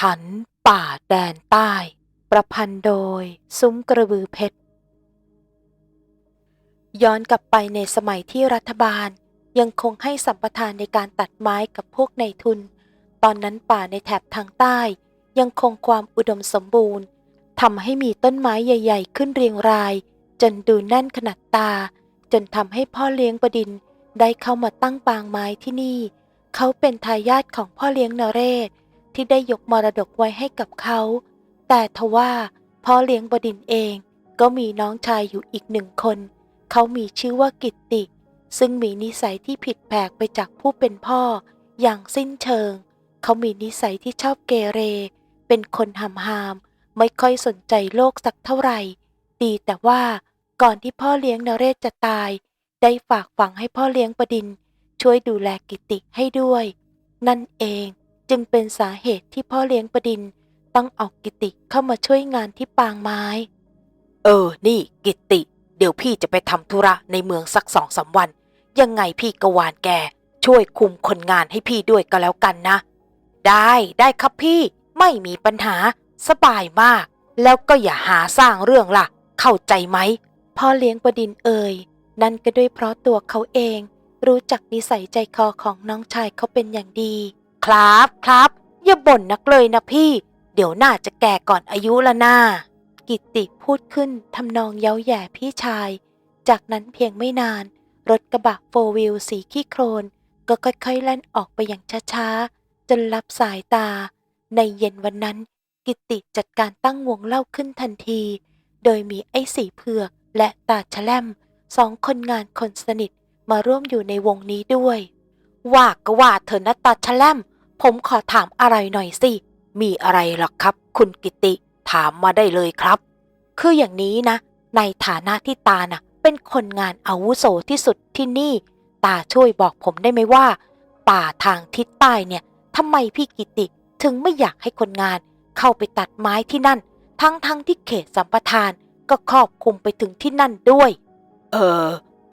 ถรรพ์ป่าแดนใต้ ประพันธ์โดย ซุ้มกระบือเพชร ย้อนกลับไปในสมัยที่รัฐบาลยังคงให้สัมปทานในการตัดไม้กับพวกในทุน ตอนนั้นป่าในแถบทางใต้ ยังคงความอุดมสมบูรณ์ทำให้มีต้นไม้ใหญ่ ๆ ขึ้นเรียงราย จนดูแน่นขนาดตา จนทำให้พ่อเลี้ยงบดินได้เข้ามาตั้งปางไม้ที่นี่ เขาเป็นทายาทของพ่อเลี้ยงนเรศ ที่ได้ยกมรดกไว้ให้กับเขา แต่ทว่าพ่อเลี้ยงบดินเองก็มีน้องชายอยู่อีกหนึ่งคน เขามีชื่อว่ากิตติ ซึ่งมีนิสัยที่ผิดแปลกไปจากผู้เป็นพ่อ อย่างสิ้นเชิง เขามีนิสัยที่ชอบเกเร เป็นคนหำหาม ไม่ค่อยสนใจโลกสักเท่าไหร่ดีแต่ว่าก่อนที่พ่อเลี้ยงนเรศจะตาย ได้ฝากฝังให้พ่อเลี้ยงบดิน ช่วยดูแลกิตติให้ด้วย นั่นเอง จึงเป็นสาเหตุที่พ่อเลี้ยงบดินทร์ต้องเอากิตติเข้ามาช่วยงานที่ปางไม้ เออ นี่กิตติ เดี๋ยวพี่จะไปทำธุระในเมืองสักสองสาวัน ยังไงพี่กวานแก ช่วยคุมคนงานให้พี่ด้วยก็แล้วกันนะ ได้ได้ครับพี่ไม่มีปัญหา สบายมาก แล้วก็อย่าหาสร้างเรื่องล่ะ เข้าใจไหมพ่อเลี้ยงบดินทร์เอ่ยนั่นก็ด้วยเพราะตัวเขาเอง รู้จักนิสัยใจคอของน้องชายเขาเป็นอย่างดี ครับครับอย่าบ่นนักเลยนะพี่ เดี๋ยวน่าจะแก่ก่อนอายุละนากิตติพูดขึ้นทำนองเย้าแย่พี่ชาย จากนั้นเพียงไม่นาน รถกระบะโฟวิลสีขี้โครน ก็ค่อยๆแล่นออกไปอย่างช้าๆ จนลับสายตา ในเย็นวันนั้น กิตติจัดการตั้งวงเล่าขึ้นทันที โดยมีไอ้สีเผือกและตาชะแลมสองคนงานคนสนิทมาร่วมอยู่ในวงนี้ด้วย ว่าก็ว่าเธอนะตาชะแลม ผมขอถามอะไรหน่อยสิ มีอะไรหรอครับ คุณกิติ ถามมาได้เลยครับ คืออย่างนี้นะ ในฐานะที่ตาน่ะ เป็นคนงานอาวุโสที่สุดที่นี่ ตาช่วยบอกผมได้ไหมว่า ป่าทางทิศใต้เนี่ยทำไมพี่กิติถึงไม่อยากให้คนงานเข้าไปตัดไม้ที่นั่น ทั้งทั้งที่เขตสัมปทานก็ครอบคลุมไปถึงที่นั่นด้วย เออ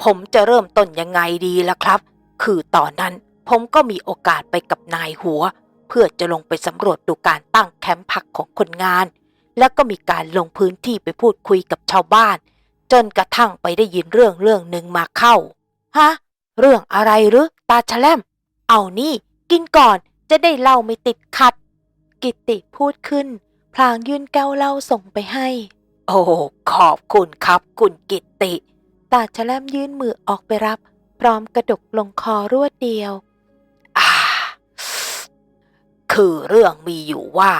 ผมจะเริ่มต้นยังไงดีล่ะครับ คือตอนนั้น ผมก็มีโอกาสไปกับนายหัว เพื่อจะลงไปสำรวจดูการตั้งแคมป์พักของคนงาน แล้วก็มีการลงพื้นที่ไปพูดคุยกับชาวบ้าน จนกระทั่งไปได้ยินเรื่องเรื่องหนึ่งมาเข้า ฮะ เรื่องอะไรหรือตาชะแลม เอานี่กินก่อนจะได้เล่าไม่ติดขัด กิตติพูดขึ้น พลางยื่นแก้วเหล้าส่งไปให้ โอ้ขอบคุณครับ คุณกิตติตาชะแลมยื่นมือออกไปรับ พร้อมกระดกลงคอรวดเดียวอ่า คือเรื่องมีอยู่ว่า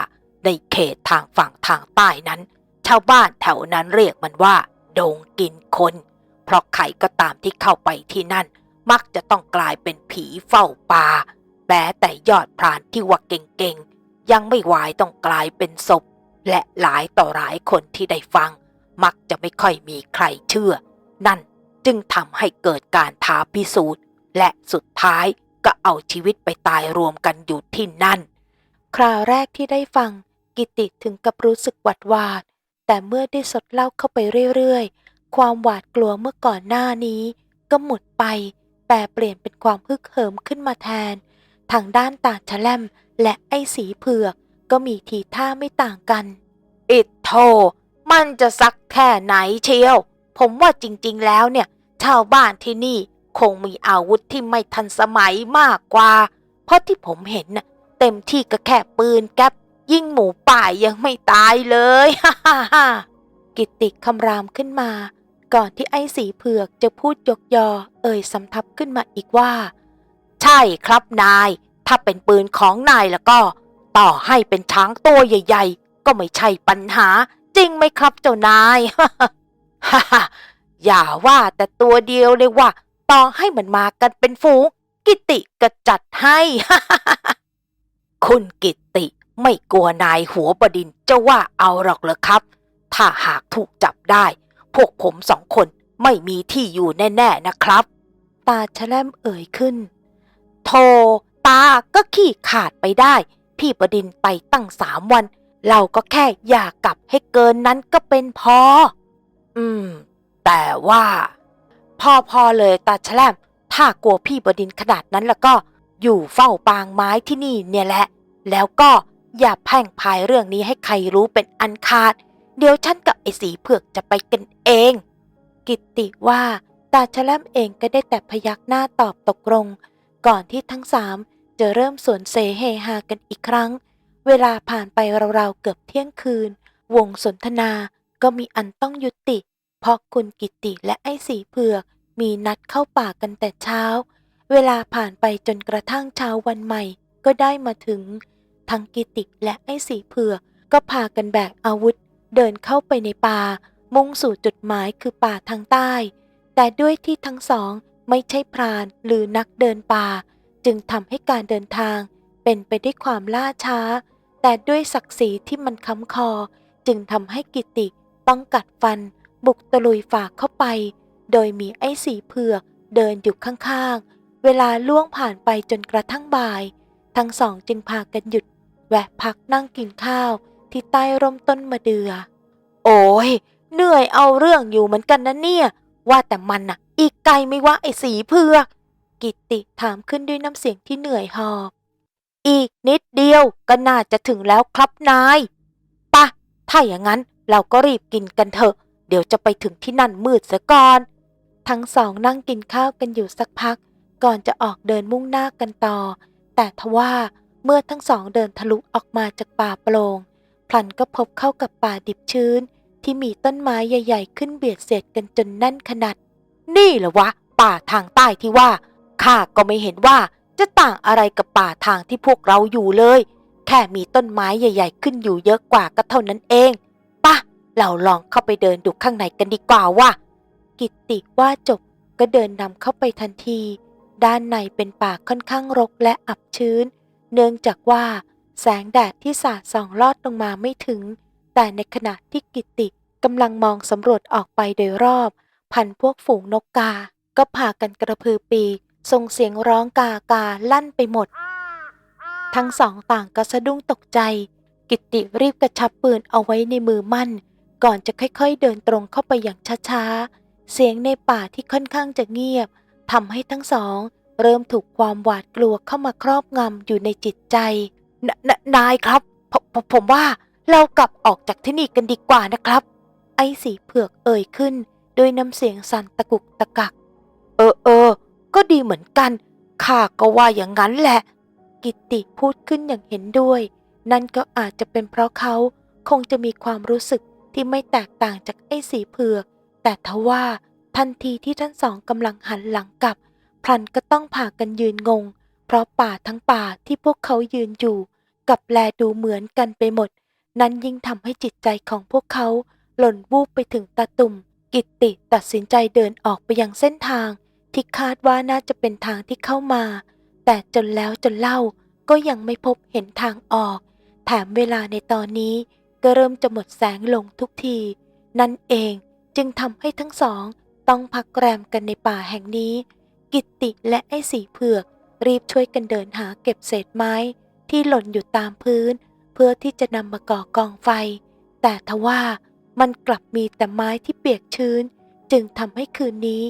ในเขตทางฝั่งทางใต้นั้น ชาวบ้านแถวนั้นเรียกมันว่า ดงกินคน เพราะใครก็ตามที่เข้าไปที่นั่น มักจะต้องกลายเป็นผีเฝ้าป่าแม้แต่ยอดพรานที่ว่าเก่งๆ ยังไม่วายต้องกลายเป็นศพ และหลายต่อหลายคนที่ได้ฟัง มักจะไม่ค่อยมีใครเชื่อ นั่นจึงทำให้เกิดการท้าพิสูจน์ และสุดท้ายก็เอาชีวิตไปตายรวมกันอยู่ที่นั่น คราวแรกที่ได้ฟังกิติถึงกับรู้สึกหวาดหวาด แต่เมื่อได้สดเล้าเข้าไปเรื่อยๆ ความหวาดกลัวเมื่อก่อนหน้านี้ ก็หมดไปแปลเปลี่ยนเป็นความฮึกเหิมขึ้นมาแทน ทางด้านตาชะแลมและไอ้สีเผือกก็มีทีท่าไม่ต่างกัน อิดโท มันจะสักแค่ไหนเชียว ผมว่าจริงๆแล้วเนี่ย ชาวบ้านที่นี่คงมีอาวุธที่ไม่ทันสมัยมากกว่า เพราะที่ผมเห็นน่ะ เต็มที่ก็แค่ปืนแก๊ปยิงหมูป่ายังไม่ตายเลยฮ่าฮ่าฮ่ากิติคำรามขึ้นมา ก่อนที่ไอ้สีเผือกจะพูดยกยอ เอ่ยสำทับขึ้นมาอีกว่า ใช่ครับนาย ถ้าเป็นปืนของนายแล้วก็ ต่อให้เป็นช้างตัวใหญ่ ๆ ก็ไม่ใช่ปัญหา จริงไหมครับเจ้านายฮ่าฮ่าอย่าว่าแต่ตัวเดียวเลยว่า ต่อให้มันมากันเป็นฝูง กิติก็จัดให้ คุณกิติไม่กลัวนายหัวบดินทร์จะว่าเอาหรอกเหรอครับ ถ้าหากถูกจับได้ พวกผมสองคนไม่มีที่อยู่แน่ ๆนะครับ ตาชะแลมเอ่ยขึ้น โทตาก็ขี้ขาดไปได้ พี่บดินทร์ไปตั้งสามวัน เราก็แค่อยากกลับให้เกินนั้นก็เป็นพอ อืม แต่ว่า พอพอเลยตาแชลมถ้ากลัวพี่บดินทร์ขนาดนั้นแล้วก็ อยู่เฝ้าปางไม้ที่นี่เนี่ยแหละ แล้วก็อย่าแพ่งพายเรื่องนี้ให้ใครรู้เป็นอันขาด เดี๋ยวฉันกับไอ้สีเผือกจะไปกันเอง กิตติว่าตาชะแลมเองก็ได้แต่พยักหน้าตอบตกลง ก่อนที่ทั้งสามจะเริ่มสวนเสเฮฮากันอีกครั้ง เวลาผ่านไปราวๆเกือบเที่ยงคืน วงสนทนาก็มีอันต้องยุติ เพราะคุณกิตติและไอ้สีเผือกมีนัดเข้าป่ากันแต่เช้า เวลาผ่านไปจนกระทั่งเช้าวันใหม่ก็ได้มาถึง ทั้งกิติและไอ้สีเผือกก็พากันแบกอาวุธ เดินเข้าไปในป่า มุ่งสู่จุดหมายคือป่าทางใต้ แต่ด้วยที่ทั้งสองไม่ใช่พรานหรือนักเดินป่า จึงทำให้การเดินทาง เป็นไปด้วยความล่าช้า แต่ด้วยศักดิ์ศรีที่มันค้ำคอ จึงทำให้กิติต้องกัดฟัน บุกตะลุยฝ่าเข้าไป โดยมีไอ้สีเผือกเดินอยู่ข้างๆ เวลาล่วงผ่านไปจนกระทั่งบ่าย ทั้งสองจึงพากันหยุด แวะพักนั่งกินข้าวที่ใต้ร่มต้นมะเดือโอ้ย เหนื่อยเอาเรื่องอยู่เหมือนกันนะเนี่ย ว่าแต่มันน่ะ อีกไกลไม่ว่าไอ้สีเผือก กิตติถามขึ้นด้วยน้ำเสียงที่เหนื่อยหอบ อีกนิดเดียวก็น่าจะถึงแล้วครับนายปะถ้าอย่างนั้นเราก็รีบกินกันเถอะ เดี๋ยวจะไปถึงที่นั่นมืดเสียก่อน ทั้งสองนั่งกินข้าวกันอยู่สักพัก ก่อนจะออกเดินมุ่งหน้ากันต่อ แต่ทว่าเมื่อทั้งสองเดินทะลุออกมาจากป่าโปร่งพลันก็พบเข้ากับป่าดิบชื้น ที่มีต้นไม้ใหญ่ ๆ ขึ้นเบียดเสียดกันจนแน่นขนาด นี่เหรอวะ ป่าทางใต้ที่ว่าข้าก็ไม่เห็นว่าจะต่างอะไรกับป่าทางที่พวกเราอยู่เลย แค่มีต้นไม้ใหญ่ ๆ ขึ้นอยู่เยอะกว่าก็เท่านั้นเองปะเราลองเข้าไปเดินดูข้างในกันดีกว่าว่ะกิตติว่าจบก็เดินนำเข้าไปทันที ด้านในเป็นป่าค่อนข้างรกและอับชื้น เนื่องจากว่าแสงแดดที่สาดส่องลอดลงมาไม่ถึง แต่ในขณะที่กิตติกำลังมองสำรวจออกไปโดยรอบ พันพวกฝูงนกกา ก็พากันกระพือปีกส่งเสียงร้องกากาลั่นไปหมด ทั้งสองต่างก็สะดุ้งตกใจ กิตติรีบกระชับปืนเอาไว้ในมือมั่น ก่อนจะค่อยๆเดินตรงเข้าไปอย่างช้าๆ เสียงในป่าที่ค่อนข้างจะเงียบ ทำให้ทั้งสอง เริ่มถูกความหวาดกลัวเข้ามาครอบงำอยู่ในจิตใจนนนายครับผมผมผมว่าเรากลับออกจากที่นี่กันดีกว่านะครับ ไอ้สีเผือกเอ่ยขึ้น โดยน้ำเสียงสั่นตะกุกตะกัก เออเออก็ดีเหมือนกันข้าก็ว่าอย่างนั้นแหละ กิตติพูดขึ้นอย่างเห็นด้วย นั่นก็อาจจะเป็นเพราะเขาคงจะมีความรู้สึกที่ไม่แตกต่างจากไอ้สีเผือก แต่ทว่า ทันทีที่ทั้งสองกำลังหันหลังกลับ พลันก็ต้องพากันยืนงง เพราะป่าทั้งป่าที่พวกเขายืนอยู่ กับแลดูเหมือนกันไปหมด นั้นยิ่งทำให้จิตใจของพวกเขา หล่นวูบไปถึงตาตุ่ม กิตติตัดสินใจเดินออกไปยังเส้นทาง ที่คาดว่าน่าจะเป็นทางที่เข้ามา แต่จนแล้วจนเล่าก็ยังไม่พบเห็นทางออก แถมเวลาในตอนนี้ก็เริ่มจะหมดแสงลงทุกที นั่นเองจึงทำให้ทั้งสอง ต้องพักแรมกันในป่าแห่งนี้ กิตติและไอ้สีเผือกรีบช่วยกันเดินหาเก็บเศษไม้ที่หล่นอยู่ตามพื้น เพื่อที่จะนำมาก่อกองไฟ แต่ทว่ามันกลับมีแต่ไม้ที่เปียกชื้น จึงทำให้คืนนี้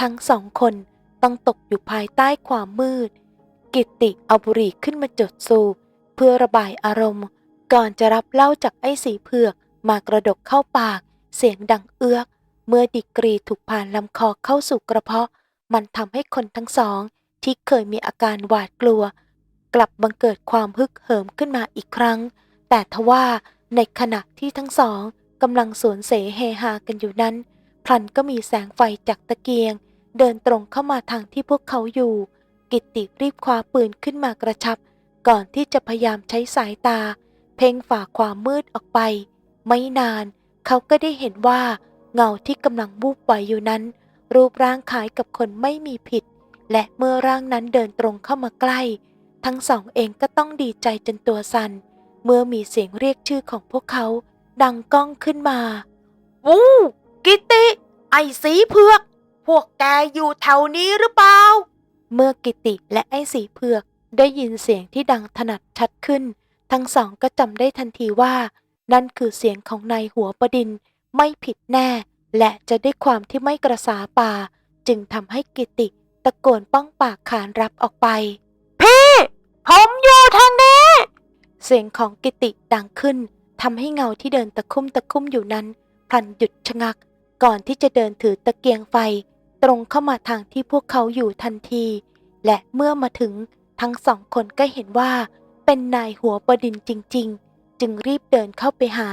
ทั้งสองคนต้องตกอยู่ภายใต้ความมืด กิตติเอาบุหรี่ขึ้นมาจดสูบเพื่อระบายอารมณ์ ก่อนจะรับเหล้าจากไอ้สีเผือกมากระดกเข้าปาก เสียงดังเอื้อก เมื่อดิกรีถูกผ่านลำคอเข้าสู่กระเพาะ มันทำให้คนทั้งสอง ที่เคยมีอาการหวาดกลัว กลับบังเกิดความฮึกเหิมขึ้นมาอีกครั้ง แต่ทว่าในขณะที่ทั้งสองกำลังสวนเสเฮฮากันอยู่นั้น พลันก็มีแสงไฟจากตะเกียง เดินตรงเข้ามาทางที่พวกเขาอยู่ กิตติรีบคว้าปืนขึ้นมากระชับ ก่อนที่จะพยายามใช้สายตา เพ่งฝ่าความมืดออกไป ไม่นาน เขาก็ได้เห็นว่า เงาที่กำลังบูบไหวอยู่นั้น รูปร่างคล้ายกับคนไม่มีผิด และเมื่อร่างนั้นเดินตรงเข้ามาใกล้ ทั้งสองเองก็ต้องดีใจจนตัวสัน่นเมื่อมีเสียงเรียกชื่อของพวกเขา ดังก้องขึ้นมา วู้กิติ ไอสีเผือก พวกแกอยู่แถวนี้หรือเปล่า เมื่อกิติและไอสีเผือกได้ยินเสียงที่ดังถนัดชัดขึ้น ทั้งสองก็จำได้ทันทีว่า นั่นคือเสียงของนายหัวประดิน ไม่ผิดแน่ และจะได้ความที่ไม่กระสาป่า จึงทำให้กิติตะโกนป้องปากขานรับออกไป พี่ ผมอยู่ทางนี้ เสียงของกิติดังขึ้นทำให้เงาที่เดินตะคุ่มตะคุ่มอยู่นั้นพลันหยุดชะงัก ก่อนที่จะเดินถือตะเกียงไฟ ตรงเข้ามาทางที่พวกเขาอยู่ทันที และเมื่อมาถึงทั้งสองคนก็เห็นว่า เป็นนายหัวประดินจริง ๆ จึงรีบเดินเข้าไปหา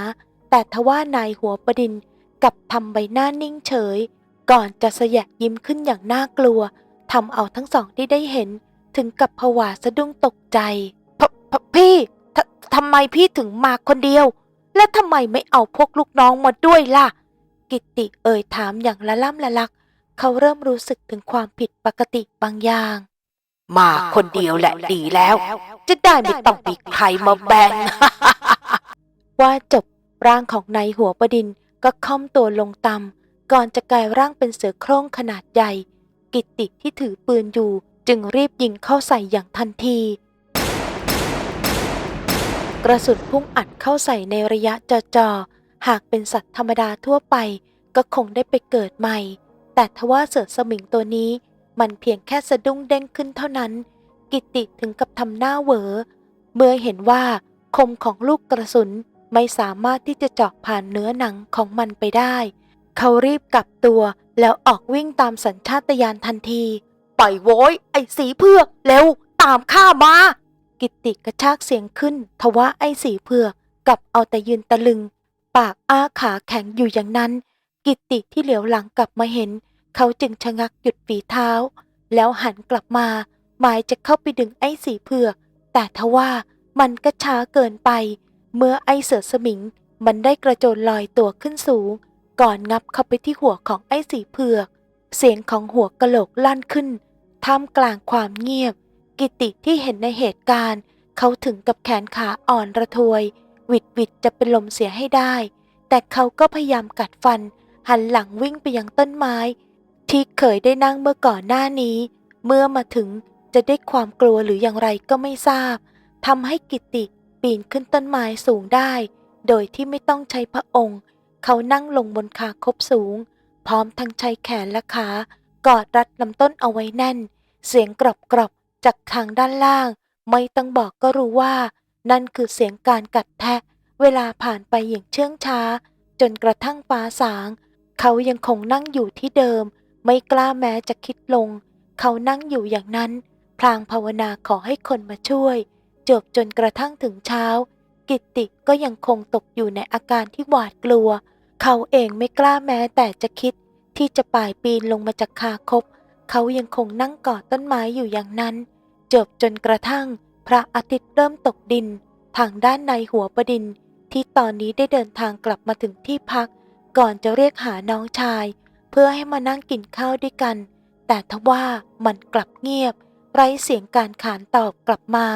แต่ทว่านายหัวประดินกลับทำใบหน้านิ่งเฉย ก่อนจะสยะยิ้มขึ้นอย่างน่ากลัวทำเอาทั้งสองที่ได้เห็น ถึงกับผวาสะดุ้งตกใจพพพี่ททำไมพี่ถึงมาคนเดียว และทำไมไม่เอาพวกลูกน้องมาด้วยล่ะ กิตติเอ่ยถามอย่างละล่ำละลัก เขาเริ่มรู้สึกถึงความผิดปกติบางอย่าง มาคนเดียวแหละดีแล้ว จะได้ไม่ต้องมีใครมาแบ่งว่าจบ ร่างของนายหัวประดินก็ค่อมตัวลงต่ำก่อนจะกลายร่างเป็นเสือโคร่งขนาดใหญ่ กิตติที่ถือปืนอยู่จึงรีบยิงเข้าใส่อย่างทันที กระสุนพุ่งอัดเข้าใส่ในระยะจอๆหากเป็นสัตว์ธรรมดาทั่วไป ก็คงได้ไปเกิดใหม่ แต่ทว่าเสือสมิงตัวนี้ มันเพียงแค่สะดุ้งเด้งขึ้นเท่านั้น กิตติถึงกับทำหน้าเหวอ เมื่อเห็นว่าคมของลูกกระสุน ไม่สามารถที่จะเจาะผ่านเนื้อหนังของมันไปได้ เขารีบกลับตัวแล้วออกวิ่งตามสัญชาตญาณทันทีปล่อยโว้ยไอ้สีเผือกเร็วตามข้ามา กิตติกระชากเสียงขึ้น ทว่าไอ้สีเผือกกลับเอาแต่ยืนตะลึง ปากอ้าขาแข็งอยู่อย่างนั้น กิตติที่เหลียวหลังกลับมาเห็น เขาจึงชะงักหยุดฝีเท้า แล้วหันกลับมาหมายจะเข้าไปดึงไอ้สีเผือกแต่ทว่ามันก็ช้าเกินไป เมื่อไอเสือสมิงมันได้กระโจนลอยตัวขึ้นสูง ก่อนงับเข้าไปที่หัวของไอสีเผือก เสียงของหัวกะโหลกลั่นขึ้นท่ามกลางความเงียบ กิติที่เห็นในเหตุการณ์ เขาถึงกับแขนขาอ่อนระทวย วิดวิดจะเป็นลมเสียให้ได้ แต่เขาก็พยายามกัดฟัน หันหลังวิ่งไปยังต้นไม้ ที่เคยได้นั่งเมื่อก่อนหน้านี้ เมื่อมาถึงจะได้ความกลัวหรืออย่างไรก็ไม่ทราบทำให้กิติ ปีนขึ้นต้นไม้สูงได้ โดยที่ไม่ต้องใช้พระองค์ เขานั่งลงบนขาคบสูง พร้อมทั้งใช้แขนและขากอดรัดลำต้นเอาไว้แน่น เสียงกรอบกรอบๆจากทางด้านล่าง ไม่ต้องบอกก็รู้ว่า นั่นคือเสียงการกัดแทะ เวลาผ่านไปอย่างเชื่องช้า จนกระทั่งฟ้าสาง เขายังคงนั่งอยู่ที่เดิม ไม่กล้าแม้จะคิดลง เขานั่งอยู่อย่างนั้น พลางภาวนาขอให้คนมาช่วย จบจนกระทั่งถึงเช้า กิตติก็ยังคงตกอยู่ในอาการที่หวาดกลัว เขาเองไม่กล้าแม้แต่จะคิด ที่จะป่ายปีนลงมาจากคาคบ เขายังคงนั่งกอดต้นไม้อยู่อย่างนั้น จบจนกระทั่ง พระอาทิตย์เริ่มตกดิน ทางด้านในหัวประดิน ที่ตอนนี้ได้เดินทางกลับมาถึงที่พัก ก่อนจะเรียกหาน้องชาย เพื่อให้มานั่งกินข้าวด้วยกัน แต่ทว่ามันกลับเงียบ ไร้เสียงการขานตอบกลับมา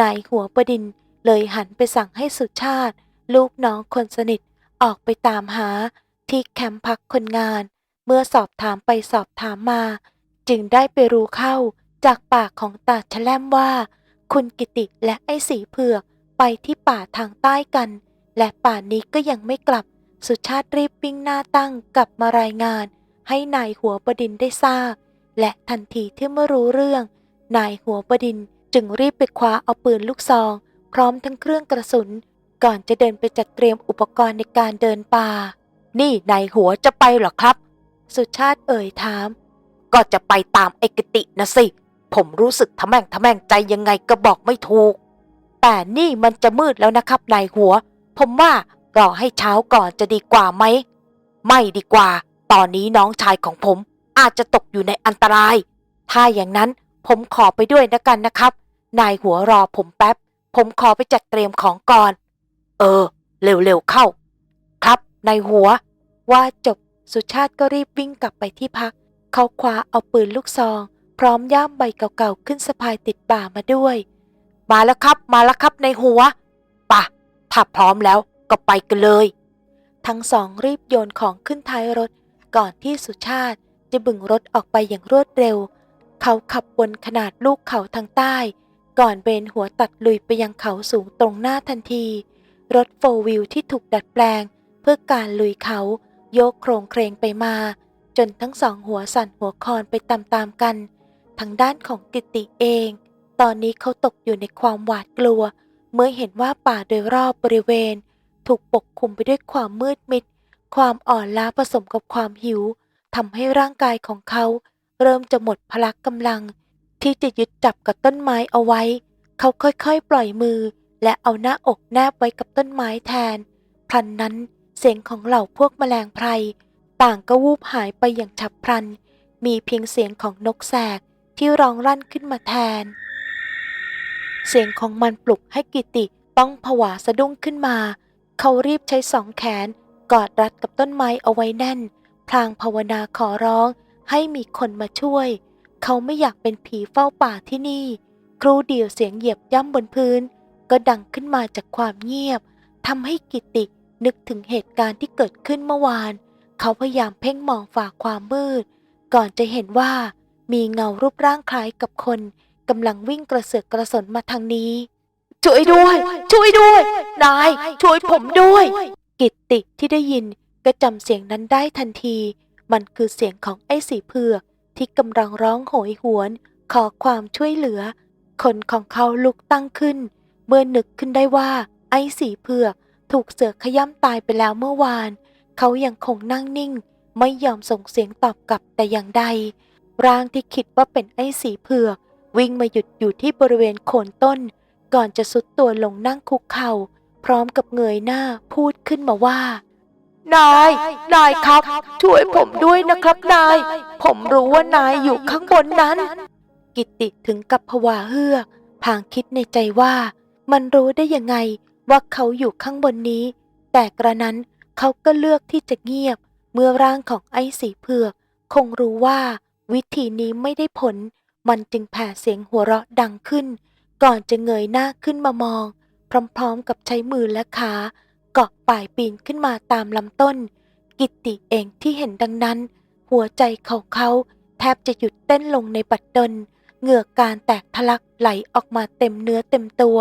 นายหัวประดินเลยหันไปสั่งให้สุชาติ ลูกน้องคนสนิทออกไปตามหาที่แคมป์พักคนงาน เมื่อสอบถามไปสอบถามมา จึงได้ไปรู้เข้าจากปากของตาแลมว่า คุณกิติและไอ้สีเผือกไปที่ป่าทางใต้กัน และป่านนี้ก็ยังไม่กลับ สุชาติรีบวิ่งหน้าตั้งกลับมารายงาน ให้นายหัวประดินได้ทราบ และทันทีที่เมื่อรู้เรื่อง นายหัวประดิน จึงรีบไปคว้าเอาปืนลูกซอง พร้อมทั้งเครื่องกระสุน ก่อนจะเดินไปจัดเตรียมอุปกรณ์ในการเดินป่า นี่นายหัวจะไปหรอครับ สุชาติเอ่ยถาม ก็จะไปตามไอกตินะสิ ผมรู้สึกทะแม่งทะแม่งใจยังไงก็บอกไม่ถูก แต่นี่มันจะมืดแล้วนะครับนายหัว ผมว่ารอให้เช้าก่อนจะดีกว่าไหม ไม่ดีกว่า ตอนนี้น้องชายของผมอาจจะตกอยู่ในอันตราย ถ้าอย่างนั้นผมขอไปด้วยนะกันนะครับ นายหัวรอผมแป๊บ ผมขอไปจัดเตรียมของก่อน เออ เร็วๆเข้า ครับนายหัว ว่าจบสุชาติก็รีบวิ่งกลับไปที่พัก เขาคว้าเอาปืนลูกซอง พร้อมย่ามใบเก่าๆขึ้นสะพายติดบ่ามาด้วย มาแล้วครับมาแล้วครับในายหัวปะถ้าพร้อมแล้วก็ไปกันเลย ทั้งสองรีบโยนของขึ้นท้ายรถ ก่อนที่สุชาติจะบึงรถออกไปอย่างรวดเร็ว เขาขับบนขนาดลูกเขาทางใต้ ก่อนเบนหัวตัดลุยไปยังเขาสูงตรงหน้าทันที รถโฟวิลที่ถูกดัดแปลง เพื่อการลุยเขาโยกโครงเครงไปมา จนทั้งสองหัวสั่นหัวคอนไปตามๆกัน ทางด้านของกิติเอง ตอนนี้เขาตกอยู่ในความหวาดกลัว เมื่อเห็นว่าป่าโดยรอบบริเวณ ถูกปกคลุมไปด้วยความมืดมิด ความอ่อนล้าผสมกับความหิวทำให้ร่างกายของเขา เริ่มจะหมดพละกำลัง ที่จะยึดจับกับต้นไม้เอาไว้ เขาค่อยๆ ปล่อยมือ และเอาหน้าอกแนบไว้กับต้นไม้แทนพลันนั้นเสียงของเหล่าพวกแมลงไพรต่างก็วูบหายไปอย่างฉับพลัน มีเพียงเสียงของนกแสกที่ร้องรั่นขึ้นมาแทน เสียงของมันปลุกให้กิติต้องผวาสะดุ้งขึ้นมา เขารีบใช้สองแขน กอดรัดกับต้นไม้เอาไว้แน่น พลางภาวนาขอร้องให้มีคนมาช่วย เขาไม่อยากเป็นผีเฝ้าป่าที่นี่ ครูเดียวเสียงเหยียบย่ำบนพื้น ก็ดังขึ้นมาจากความเงียบทำให้กิตินึกถึงเหตุการณ์ที่เกิดขึ้นเมื่อวาน เขาพยายามเพ่งมองฝ่าความมืด ก่อนจะเห็นว่ามีเงารูปร่างคล้ายกับคนกำลังวิ่งกระเสือกกระสนมาทางนี้ ช่วยด้วย ช่วยด้วย นาย ช่วยผมด้วย กิตติที่ได้ยินก็จำเสียงนั้นได้ทันที มันคือเสียงของไอ้สีเผือก ที่กำลังร้องโหยหวนขอความช่วยเหลือ คนของเขาลุกตั้งขึ้น เมื่อนึกขึ้นได้ว่า ไอ้สีเผือกถูกเสือขย้ำตายไปแล้วเมื่อวาน เขายังคงนั่งนิ่ง ไม่ยอมส่งเสียงตอบกลับแต่อย่างใด ร่างที่คิดว่าเป็นไอ้สีเผือก วิ่งมาหยุดอยู่ที่บริเวณโคนต้น ก่อนจะสุดตัวลงนั่งคุกเข่า พร้อมกับเงยหน้าพูดขึ้นมาว่า นาย นายครับ ช่วยผมด้วยนะครับนาย ผมรู้ว่านายอยู่ข้างบนนั้น กิตติถึงกับผวาเฮือกพางคิดในใจว่า มันรู้ได้ยังไงว่าเขาอยู่ข้างบนนี้ แต่กระนั้นเขาก็เลือกที่จะเงียบ เมื่อร่างของไอ้สีเผือก คงรู้ว่า วิธีนี้ไม่ได้ผล มันจึงแผ่เสียงหัวเราะดังขึ้น ก่อนจะเงยหน้าขึ้นมามอง พร้อมๆกับใช้มือและขา เกาะป่ายปีนขึ้นมาตามลำต้น กิตติเองที่เห็นดังนั้น หัวใจของเขาแทบจะหยุดเต้นลงในบัดดลเหงื่อการแตกทะลักไหลออกมาเต็มเนื้อเต็มตัว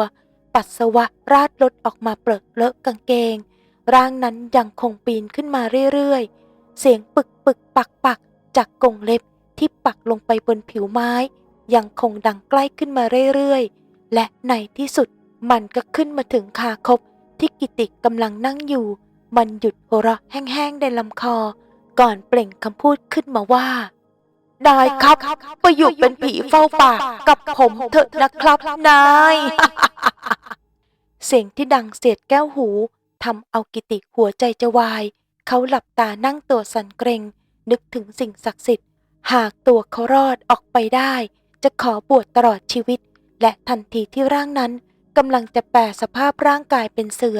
ปัสสาวะราดลดออกมาเปรอะเลอะกางเกง ร่างนั้นยังคงปีนขึ้นมาเรื่อยๆ เสียงปึกปึกปักปักจากกงเล็บที่ปักลงไปบนผิวไม้ ยังคงดังใกล้ขึ้นมาเรื่อยๆ และในที่สุดมันก็ขึ้นมาถึงคาคบ ที่กิติกำลังนั่งอยู่ มันหยุดหัวเราะแห้งๆในลำคอ ก่อนเปล่งคำพูดขึ้นมาว่านายครับไปอยู่เป็นผีเฝ้าป่ากับผมเถอะนะครับนาย เสียงที่ดังเสียดแก้วหูทำเอากิติหัวใจจะวาย เขาหลับตานั่งตัวสั่นเกรงนึกถึงสิ่งศักดิ์สิทธิ์ หากตัวเขารอดออกไปได้ จะขอบวชตลอดชีวิต และทันทีที่ร่างนั้น กำลังจะแปลสภาพร่างกายเป็นเสือ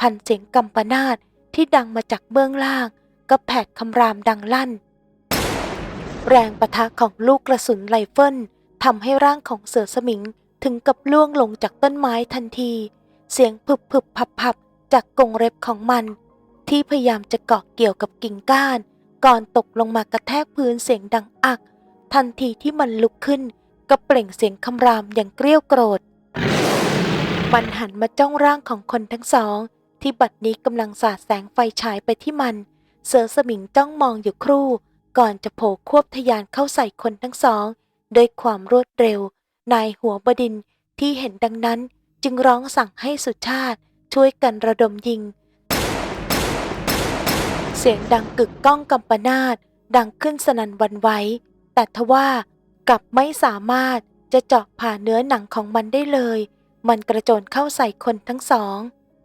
พันเสียงกำปนาตที่ดังมาจากเบื้องล่าง ก็แผดคำรามดังลั่น แรงปะทะของลูกกระสุนไรเฟิลทำให้ร่างของเสือสมิงถึงกับล่วงลงจากต้นไม้ทันที เสียงผึบผึบพับพับจากกรงเล็บของมัน ที่พยายามจะเกาะเกี่ยวกับกิ่งก้าน ก่อนตกลงมากระแทกพื้นเสียงดังอัก ทันทีที่มันลุกขึ้น ก็เปล่งเสียงคำรามอย่างเกรี้ยวโกรธ มันหันมาจ้องร่างของคนทั้งสอง ที่บัดนี้กำลังสาดแสงไฟฉายไปที่มัน เสือสมิงจ้องมองอยู่ครู่ ก่อนจะโผล่ควบทะยานเข้าใส่คนทั้งสองด้วยความรวดเร็ว นายหัวบดินที่เห็นดังนั้นจึงร้องสั่งให้สุชาติช่วยกันระดมยิง เสียงดังกึกก้องกำปนาตดังขึ้นสนั่นวันไหวแต่ทว่ากลับไม่สามารถจะเจาะผ่าเนื้อหนังของมันได้เลย มันกระโจนเข้าใส่คนทั้งสอง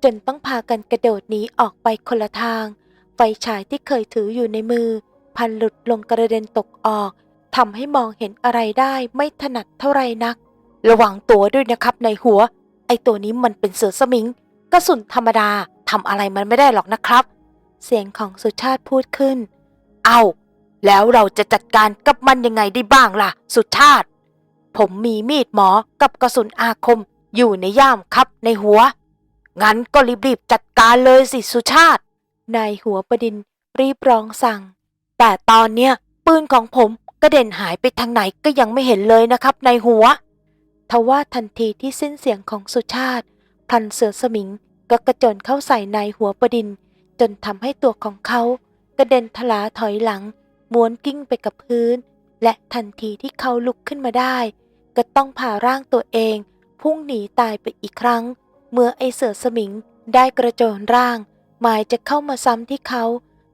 จนต้องพากันกระโดดหนีออกไปคนละทาง ไฟฉายที่เคยถืออยู่ในมือ พันหลุดลงกระเด็นตกออกทำให้มองเห็นอะไรได้ไม่ถนัดเท่าไรนัก ระวังตัวด้วยนะครับในหัว ไอตัวนี้มันเป็นเสือสมิงกระสุนธรรมดาทำอะไรมันไม่ได้หรอกนะครับ เสียงของสุชาติพูดขึ้น เอาแล้วเราจะจัดการกับมันยังไงได้บ้างล่ะ สุชาติ ผมมีมีดหมอกับกระสุนอาคม อยู่ในย่ามครับในหัว งั้นก็รีบๆจัดการเลยสิสุชาติ นายหัวประดินรีบร้องสั่ง แต่ตอนเนี้ยปืนของผมกระเด็นหายไปทางไหนก็ยังไม่เห็นเลยนะครับในหัว ทว่าทันทีที่สิ้นเสียงของสุชาติพันเสือสมิงก็กระโจนเข้าใส่นายหัวประดิน จนทำให้ตัวของเขากระเด็นทลาถอยหลังม้วนกิ้งไปกับพื้น และทันทีที่เขาลุกขึ้นมาได้ ก็ต้องผ่าร่างตัวเอง พุ่งหนีตายไปอีกครั้ง เมื่อไอเสือสมิงได้กระโจนร่าง หมายจะเข้ามาซ้ำที่เขา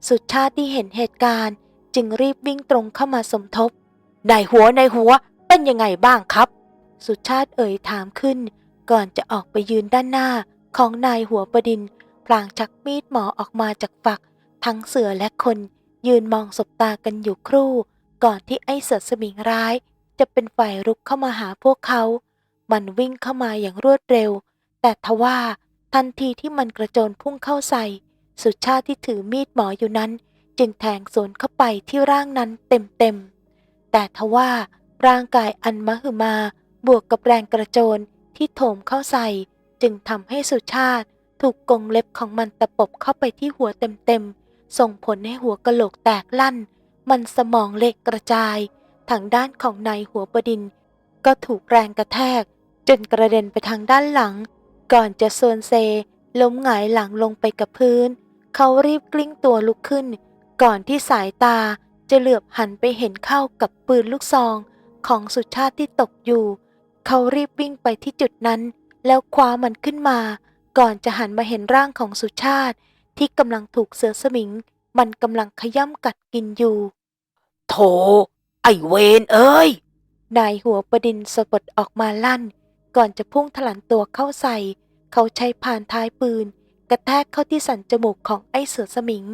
สุดชาติที่เห็นเหตุการณ์ จึงรีบวิ่งตรงเข้ามาสมทบนายหัวนายหัวเป็นยังไงบ้างครับ สุชาติเอ่ยถามขึ้น ก่อนจะออกไปยืนด้านหน้าของนายหัวประดินพลางชักมีดหมอออกมาจากฝัก ทั้งเสือและคน ยืนมองสบตากันอยู่ครู่ ก่อนที่ไอ้เสือสมิงร้าย จะเป็นฝ่ายรุกเข้ามาหาพวกเขา มันวิ่งเข้ามาอย่างรวดเร็ว แต่ทว่าทันทีที่มันกระโจนพุ่งเข้าใส่ สุชาติที่ถือมีดหมออยู่นั้น จึงแทงสวนเข้าไปที่ร่างนั้นเต็มๆ แต่ทว่าร่างกายอันมหึมาบวกกับแรงกระโจนที่โถมเข้าใส่ จึงทำให้สุชาติถูกกงเล็บของมันตะปบเข้าไปที่หัวเต็มๆ ส่งผลให้หัวกะโหลกแตกลั่น มันสมองเละกระจาย ทางด้านของนายหัวประดิน ก็ถูกแรงกระแทก จนกระเด็นไปทางด้านหลัง ก่อนจะโซนเซ ล้มหงายหลังลงไปกับพื้น เขารีบกลิ้งตัวลุกขึ้น ก่อนที่สายตาจะเหลือบหันไปเห็นเข้ากับปืนลูกซอง ของสุชาติที่ตกอยู่ เขารีบวิ่งไปที่จุดนั้น แล้วคว้ามันขึ้นมา ก่อนจะหันมาเห็นร่างของสุชาติ ที่กำลังถูกเสือสมิง มันกำลังขย่ำกัดกินอยู่ โถ ไอเวนเอ้ย นายหัวประดินสะบัดออกมาลั่น ก่อนจะพุ่งถลันตัวเข้าใส่ เขาใช้ผ่านท้ายปืน กระแทกเข้าที่สันจมูกของไอ้เสือสมิง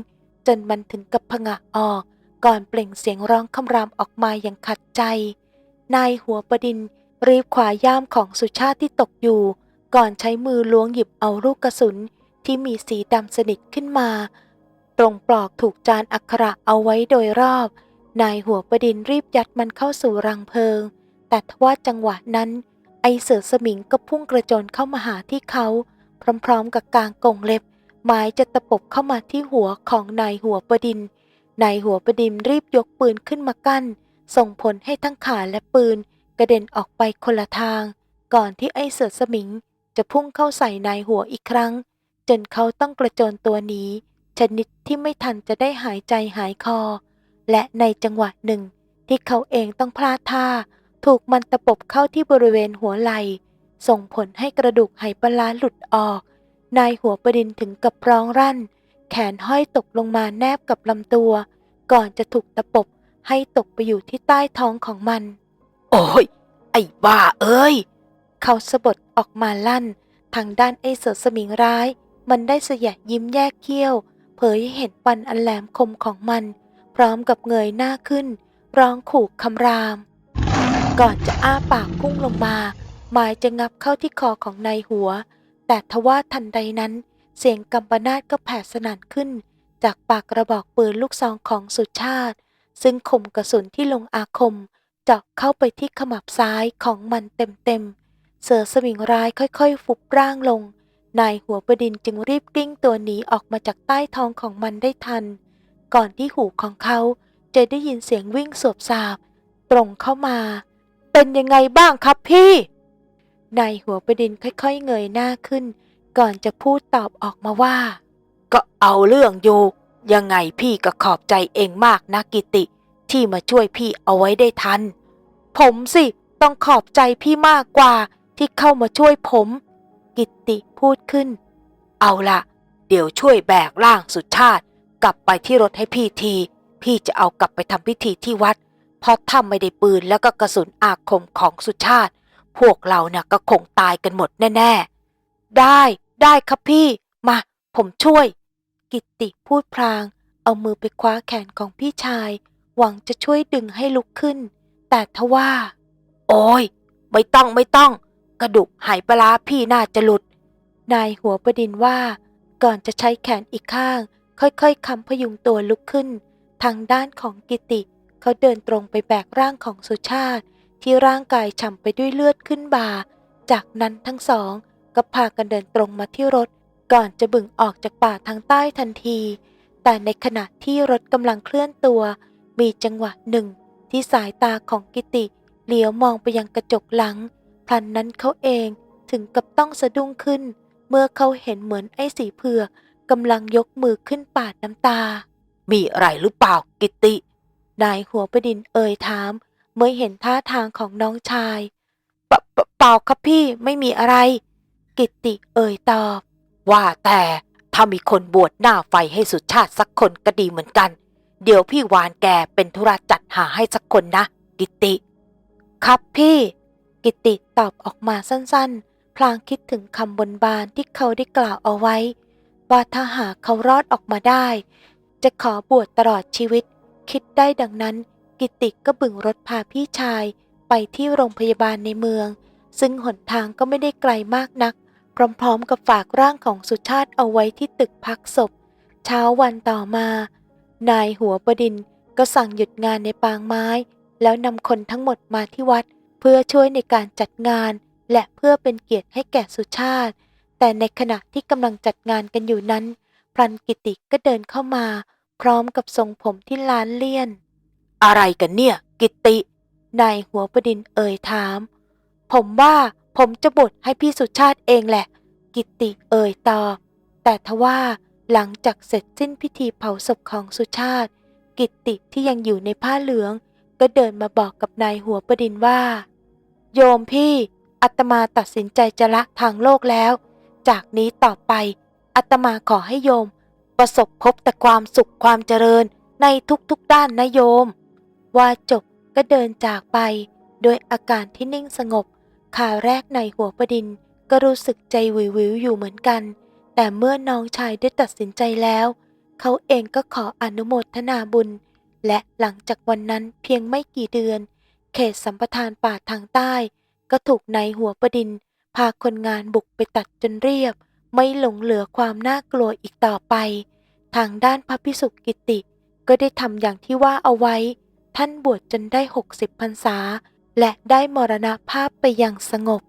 จนมันถึงกับผงะออก ก่อนเปล่งเสียงร้องคำรามออกมาอย่างขัดใจ นายหัวประดินรีบขวาย่ามของสุชาติที่ตกอยู่ ก่อนใช้มือล้วงหยิบเอาลูกกระสุนที่มีสีดำสนิทขึ้นมา ตรงปลอกถูกจานอักขระเอาไว้โดยรอบ นายหัวประดินรีบยัดมันเข้าสู่รังเพลิง แต่ทว่าจังหวะนั้น ไอเสือสมิงก็พุ่งกระโจนเข้ามาหาที่เขา พร้อมๆกับกางกงเล็บหมายจะตะปบเข้ามาที่หัวของนายหัวประดินนายหัวประดินรีบยกปืนขึ้นมากั้น ส่งผลให้ทั้งขาและปืน กระเด็นออกไปคนละทาง ก่อนที่ไอเสือสมิง จะพุ่งเข้าใส่นายหัวอีกครั้ง จนเขาต้องกระโจนตัวหนีชนิดที่ไม่ทันจะได้หายใจหายคอ และในจังหวะหนึ่ง ที่เขาเองต้องพลาดท่า ถูกมันตะปบเข้าที่บริเวณหัวไหล่ส่งผลให้กระดูกไหปลาร้าหลุดออก นายหัวประดินถึงกับร้องรั่น แขนห้อยตกลงมาแนบกับลำตัว ก่อนจะถูกตะปบให้ตกไปอยู่ที่ใต้ท้องของมัน โอ้ย ไอ้บ้าเอ้ย เขาสะบดออกมาลั่น ทางด้านไอ้เสือสมิงร้าย มันได้เสยะยิ้มแยกเขี้ยว เผยให้เห็นฟันอันแหลมคมของมัน พร้อมกับเงยหน้าขึ้น ร้องขู่คำราม ก่อนจะอ้าปากพุ่งลงมา หมายจะงับเข้าที่คอของนายหัว แต่ทว่าทันใดนั้น เสียงกำปนาตก็แผดสนั่นขึ้น จากปากกระบอกปืนลูกซองของสุชาติ ซึ่งคมกระสุนที่ลงอาคม เจาะเข้าไปที่ขมับซ้ายของมันเต็มๆ เสือสมิงร้ายค่อยๆ ฟุบร่างลง นายหัวประดินจึงรีบกลิ้งตัวหนีออกมาจากใต้ท้องของมันได้ทัน ก่อนที่หูของเขาจะได้ยินเสียงวิ่งสวบสาบตรงเข้ามา เป็นยังไงบ้างครับพี่ นายหัวประดินค่อยๆเงยหน้าขึ้น ก่อนจะพูดตอบออกมาว่า ก็เอาเรื่องอยู่ ยังไงพี่ก็ขอบใจเองมากนะกิติ ที่มาช่วยพี่เอาไว้ได้ทัน ผมสิต้องขอบใจพี่มากกว่าที่เข้ามาช่วยผม กิติพูดขึ้น เอาละเดี๋ยวช่วยแบกร่างสุชาติ กลับไปที่รถให้พี่ที พี่จะเอากลับไปทำพิธีที่วัด เพราะถ้าไม่ได้ปืนแล้วก็กระสุนอาคมของสุชาติ พวกเราเนี่ยก็คงตายกันหมดแน่ๆ ได้ได้ครับพี่มา ผมช่วย กิตติพูดพลาง เอามือไปคว้าแขนของพี่ชาย หวังจะช่วยดึงให้ลุกขึ้น แต่ทว่า โอ้ยไม่ต้องไม่ต้อง กระดูกหายปลาพี่น่าจะหลุด นายหัวประดินว่า ก่อนจะใช้แขนอีกข้าง ค่อยๆคำพยุงตัวลุกขึ้น ทางด้านของกิติ เขาเดินตรงไปแบกร่างของสุชาติ ที่ร่างกายฉ่ำไปด้วยเลือดขึ้นบ่าจากนั้นทั้งสองก็พากันเดินตรงมาที่รถ ก่อนจะบึงออกจากป่าทางใต้ทันที แต่ในขณะที่รถกำลังเคลื่อนตัว มีจังหวะหนึ่ง ที่สายตาของกิติเหลียวมองไปยังกระจกหลังพลันนั้นเขาเองถึงกับต้องสะดุ้งขึ้น เมื่อเขาเห็นเหมือนไอ้สีเผือกกำลังยกมือขึ้นปาดน้ำตา มีอะไรหรือเปล่ากิติ นายหัวประดินเอ่ยถาม เมื่อเห็นท่าทางของน้องชายเปล่าครับพี่ไม่มีอะไร กิตติเอ่ยตอบ ว่าแต่ถ้ามีคนบวชหน้าไฟให้สุชาติสักคนก็ดีเหมือนกัน เดี๋ยวพี่วานแกเป็นธุระจัดหาให้สักคนนะ กิตติครับพี่ กิตติตอบออกมาสั้นๆ พลางคิดถึงคำบนบานที่เขาได้กล่าวเอาไว้ ว่าถ้าหากเขารอดออกมาได้ จะขอบวชตลอดชีวิต คิดได้ดังนั้นกิติก็บึงรถพาพี่ชายไปที่โรงพยาบาลในเมือง ซึ่งหนทางก็ไม่ได้ไกลมากนัก พร้อมๆกับฝากร่างของสุชาติเอาไว้ที่ตึกพักศพ เช้าวันต่อมา นายหัวประดินก็สั่งหยุดงานในปางไม้ แล้วนำคนทั้งหมดมาที่วัด เพื่อช่วยในการจัดงาน และเพื่อเป็นเกียรติให้แก่สุชาติ แต่ในขณะที่กำลังจัดงานกันอยู่นั้น พรันกิติก็เดินเข้ามา พร้อมกับทรงผมที่ล้านเลี่ยน อะไรกันเนี่ย กิตติ นายหัวประดินเอ่ยถาม ผมว่าผมจะบทให้พี่สุชาติเองแหละ กิตติเอ่ยตอบ แต่ทว่าหลังจากเสร็จสิ้นพิธีเผาศพของสุชาติ กิตติที่ยังอยู่ในผ้าเหลือง ก็เดินมาบอกกับนายหัวประดินว่า โยมพี่อาตมาตัดสินใจจะละทางโลกแล้ว จากนี้ต่อไปอาตมาขอให้โยม ประสบพบแต่ความสุขความเจริญในทุกๆด้านนะโยม ว่าจบก็เดินจากไป โดยอาการที่นิ่งสงบข่าแรกในหัวประดินก็รู้สึกใจวิววิวอยู่เหมือนกัน แต่เมื่อน้องชายได้ตัดสินใจแล้ว เขาเองก็ขออนุโมทนาบุญ และหลังจากวันนั้นเพียงไม่กี่เดือน เขตสัมปทานป่าทางใต้ ก็ถูกนายหัวประดิน พาคนงานบุกไปตัดจนเรียบ ไม่หลงเหลือความน่ากลัวอีกต่อไป ทางด้านพระพิสุกิติ ก็ได้ทำอย่างที่ว่าเอาไว้ ท่านบวชจนได้ 60พรรษา และได้มรณภาพไปอย่างสงบ